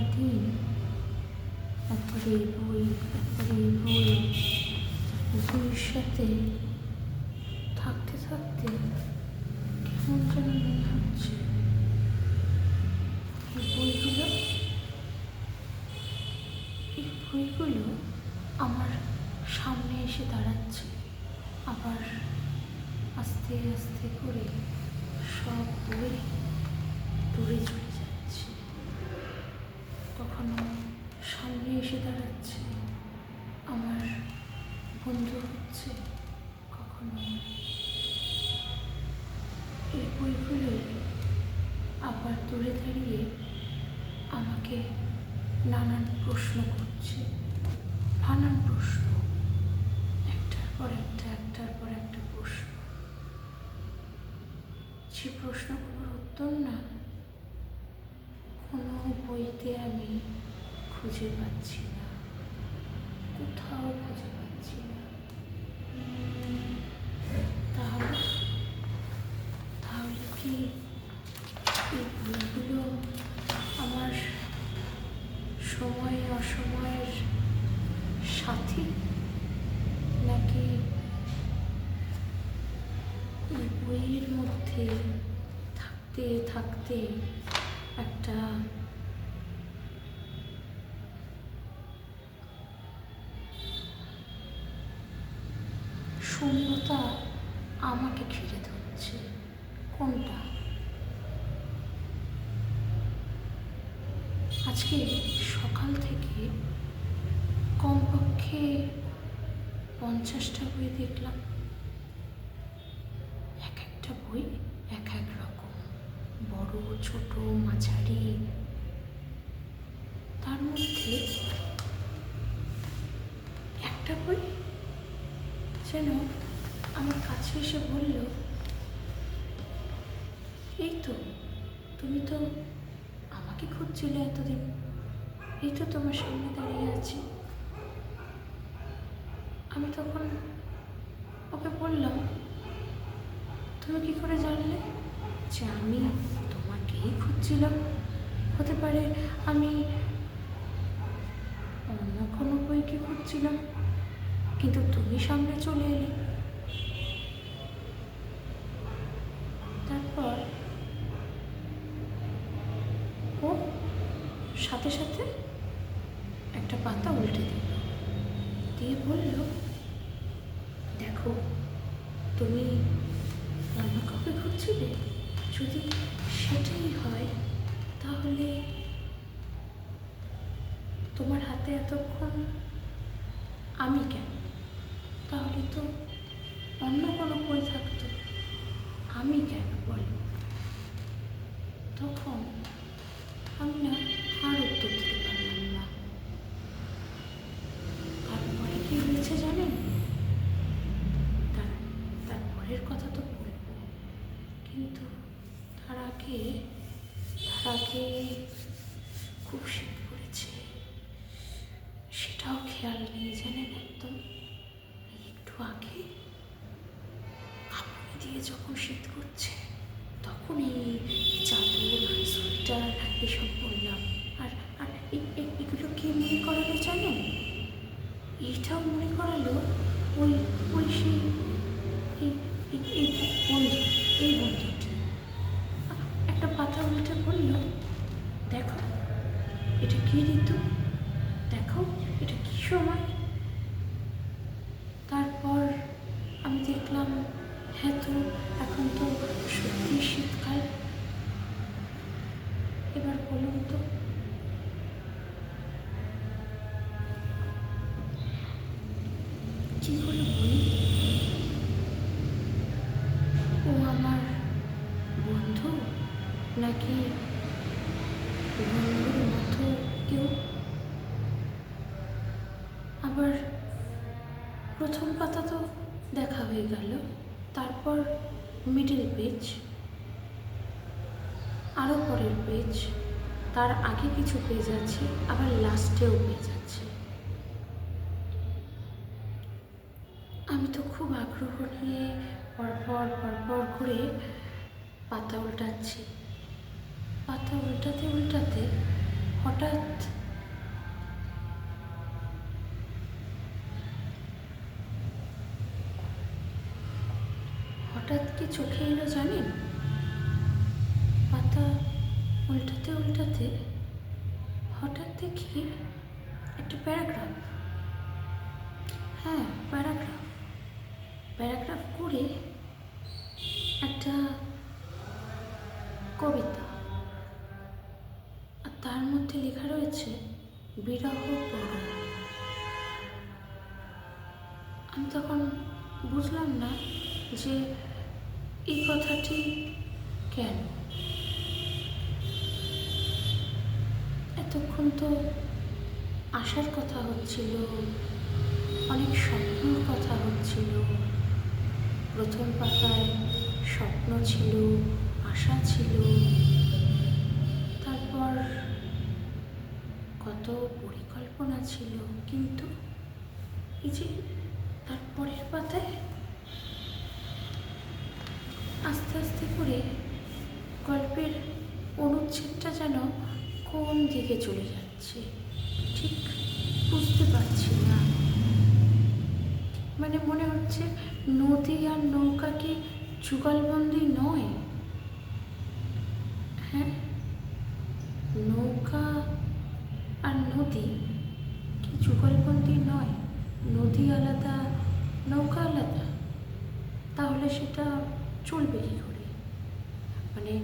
সারাদিন একবার এই বই একবার বই বইয়ের থাকতে থাকতে কেমন যেন মনে হচ্ছে। এই বইগুলো এই বইগুলো আমার সামনে এসে দাঁড়াচ্ছে। আবার আস্তে আস্তে করে সব বই দূরে চলে এসে দাঁড়াচ্ছে। আমার বন্ধু হচ্ছে কখনো এই বইগুলোই আবার দূরে দাঁড়িয়ে আমাকে নানান প্রশ্ন করছে। নানান প্রশ্ন। একটার পর একটা, একটার পর একটা প্রশ্ন। যে প্রশ্নগুলোর উত্তর না, কোনো বইতে আমি খুঁজে পাচ্ছি না। কোথাও খুঁজে পাচ্ছি না। তাহলে তাহলে কি এই বইগুলো আমার সময় অসময়ের সাথী? নাকি এই বইয়ের মধ্যে থাকতে থাকতে একটা শূন্যতা আমাকে ঘিরে ধরছে। কোনটা? আজকে সকাল থেকে কমপক্ষে পঞ্চাশটা বই দেখলাম। এক একটা বই এক এক রকম, বড়, ছোট, মাঝারি। তার মধ্যে একটা বই যেন আমার কাছে এসে বলল, এই তো, তুমি তো আমাকে খুঁজছিলে এতদিন। এই তো তোমার সামনে দাঁড়িয়ে আছি। আমি তখন ওকে বললাম, তুমি কি করে জানলে যে আমি তোমাকেই খুঁজছিলাম? হতে পারে আমি অন্য কোনো বইকে খুঁজছিলাম, কিন্তু তুমি সামনে চলে এলে তারপর ও সাথে সাথে একটা পাতা উল্টে দিল দিয়ে বলল, দেখো, তুমি অন্য কাউকে খুঁজছিলে যদি সেটাই হয়, তাহলে তোমার হাতে এতক্ষণ আমি কেন? তাহলে তো অন্য কোনো বই থাকতো। আমি কেন বলো তখন আমি না জানেন? তার পরের কথা তো বলব। কিন্তু তার আগে তার আগে খুব শীত পড়েছে সেটাও খেয়াল নেই, জানেন একদম? একটু আগে কাপড় দিয়ে যখন শীত করছে তখন এই চাদর সোয়েটার এসব পরলাম আর আর এ- এ- এগুলো কে মনে করালো জানেন এইটাও মনে করালো ওই ওই সেই, এই বন্ধু, এই বন্ধুটি। একটা পাতা উল্টে বলল দেখো, এটা কী ঋতু? দেখো, এটা কী সময় তারপর আমি দেখলাম হ্যাঁ তো এখন তো সত্যি শীতকাল এবার বলুন তো কি করে বলি ও আমার বন্ধু নাকি মতো কেউ? আবার প্রথম পাতা তো দেখা হয়ে গেল, তারপর মিডিল পেজ আরও পরের পেজ তার আগে কিছু পেজ আছে, আবার লাস্টেও পেজ আছে। আমি তো খুব আগ্রহ নিয়ে পরপর পরপর করে পাতা উল্টাচ্ছি। পাতা উল্টাতে উল্টাতে হঠাৎ হঠাৎ কি চোখে এলো জানেন? পাতা উল্টাতে উল্টাতে হঠাৎ দেখি একটা প্যারাগ্রাফ। হ্যাঁ প্যারাগ্রাফ। প্যারাগ্রাফ করে একটা কবিতা বিরহ আমি তখন বুঝলাম না যে এই কথাটি কেন। এতক্ষণ তো আসার কথা হচ্ছিল, অনেক স্বপ্নর কথা হচ্ছিল। প্রথম পাতায় স্বপ্ন ছিল, আশা ছিল। তারপর কত পরিকল্পনা ছিল, কিন্তু এই যে তার পরের পাতায় আস্তে আস্তে করে গল্পের অনুচ্ছেদটা যেন কোন দিকে চলে যাচ্ছে, ঠিক বুঝতে পারছি না। মানে মনে হচ্ছে নদী আর নৌকা কি যুগলবন্দি নয়? হ্যাঁ নৌকা নদী। কি যুগলবন্দি নয়, নদী আলাদা, নৌকা আলাদা। তাহলে সেটা চলবে কী করে? মানে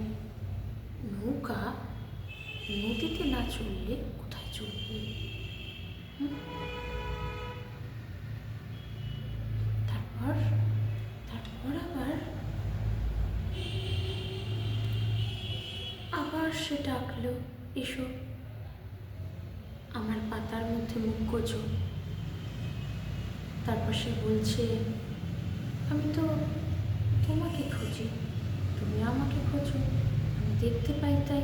নৌকা নদীতে না চললে কোথায় চলবে? তারপর তারপর আবার আবার সেটা আঁকলো। এসো। পাতার মধ্যে মুখ গোজো। তারপর সে বলছে, আমি তো তোমাকে খুঁজি। তুমি আমাকে খোঁজো। আমি দেখতে পাই তাই।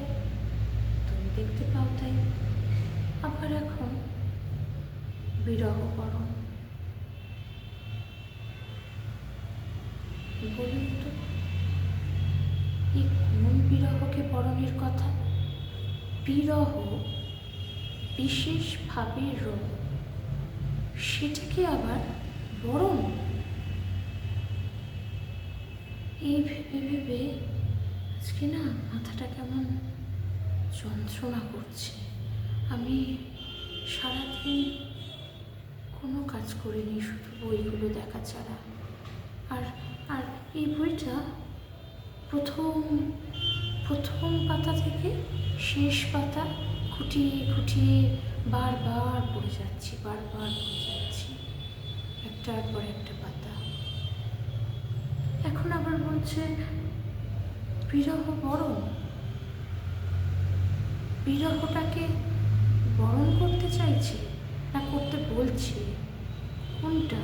তুমি দেখতে পাও তাই। আবার এখন বিরহ করো। বলুন তো, এই কোন বিরহকে পরনের কথা? বিরহ বিশেষভাবে রোগ সেটাকে আবার বরণ। এই ভেবে ভেবে আজকে না মাথাটা কেমন যন্ত্রণা করছে। আমি সারাদিন কোনো কাজ করিনি, শুধু বইগুলো দেখা ছাড়া। আর আর এই বইটা প্রথম প্রথম পাতা থেকে শেষ পাতা খুঁটিয়ে খুঁটিয়ে বারবার পড়ে যাচ্ছি বারবার পড়ে যাচ্ছি। একটার পর একটা পাতা। এখন আবার বলছে, বিরহ বরণ। বিরহটাকে বরণ করতে চাইছে না করতে বলছে? কোনটা?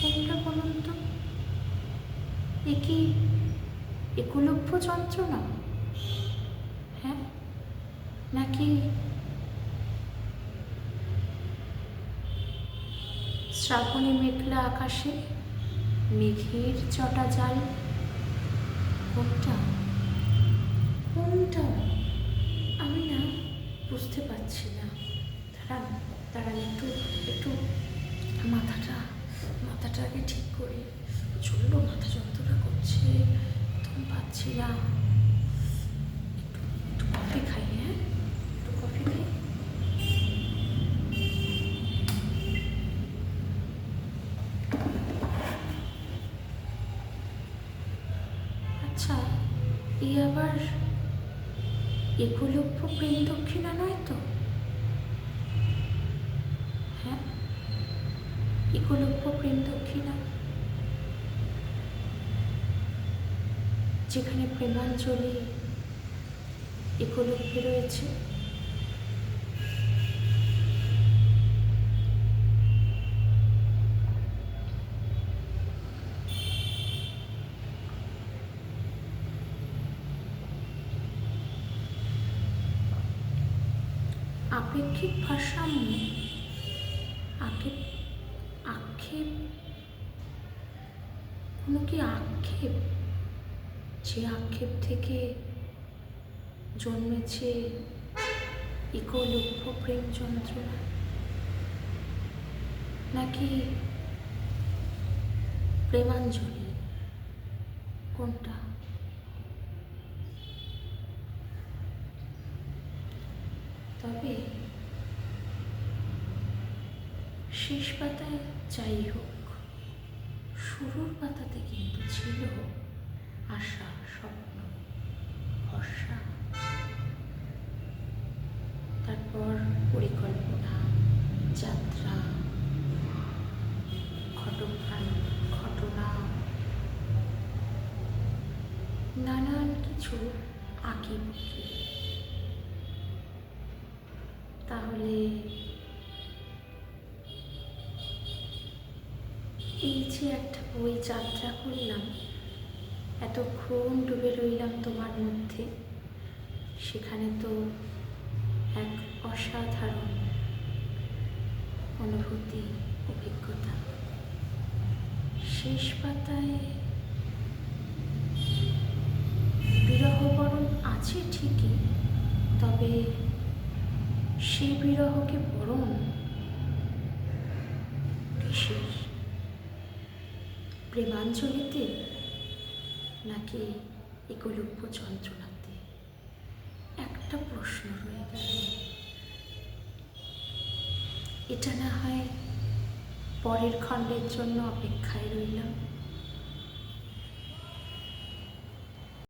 কোনটা বলুন তো? এ কি একলভ্য যন্ত্রণা? হ্যাঁ? নাকি শ্রাবণী মেঘলা আকাশে মেঘের চটা জাল? কোনটা? কোনটা? আমি না, বুঝতে পারছি না। তারা তারা একটু একটু মাথাটা মাথাটা আগে ঠিক করি। প্রচণ্ড মাথা যন্ত্রণা করছে, একদম পাচ্ছি না একটু একটু কফি খাই হ্যাঁ একটু কফি খাই আচ্ছা এই আবার একলব্য প্রেম দক্ষিণা নয় তো? হ্যাঁ? একলভ্য প্রেম দক্ষিণা যেখানে প্রেমাঞ্জলি একলব্যে রয়েছে আপেক্ষিক ভারসাম্য, আক্ষেপ আক্ষেপ, কোনো কি আক্ষেপ? যে আক্ষেপ থেকে জন্মেছে ইকলভ্য প্রেম যন্ত্রণা নাকি প্রেমাঞ্জলি? কোনটা তবে শেষ পাতায় যাই হোক, শুরুর পাতাতে কিন্তু ছিল আশা, স্বপ্ন, ভরসা। তারপর পরিকল্পনা, যাত্রা, ঘটনা ঘটনা। নানান কিছু আঁকি তাহলে এই যে একটা বই যাত্রা করলাম, এতক্ষণ ডুবে রইলাম তোমার মধ্যে। সেখানে তো এক অসাধারণ অনুভূতি, অভিজ্ঞতা। শেষ পাতায় বিরহ বরণ আছে ঠিকই, তবে সে বিরহকে বরণ বিশেষ প্রেমাঞ্জলিতে নাকি একলব্য যন্ত্রণাতে? একটা প্রশ্ন রয়ে গেল। এটা না হয় পরের খণ্ডের জন্য অপেক্ষায় রইলাম।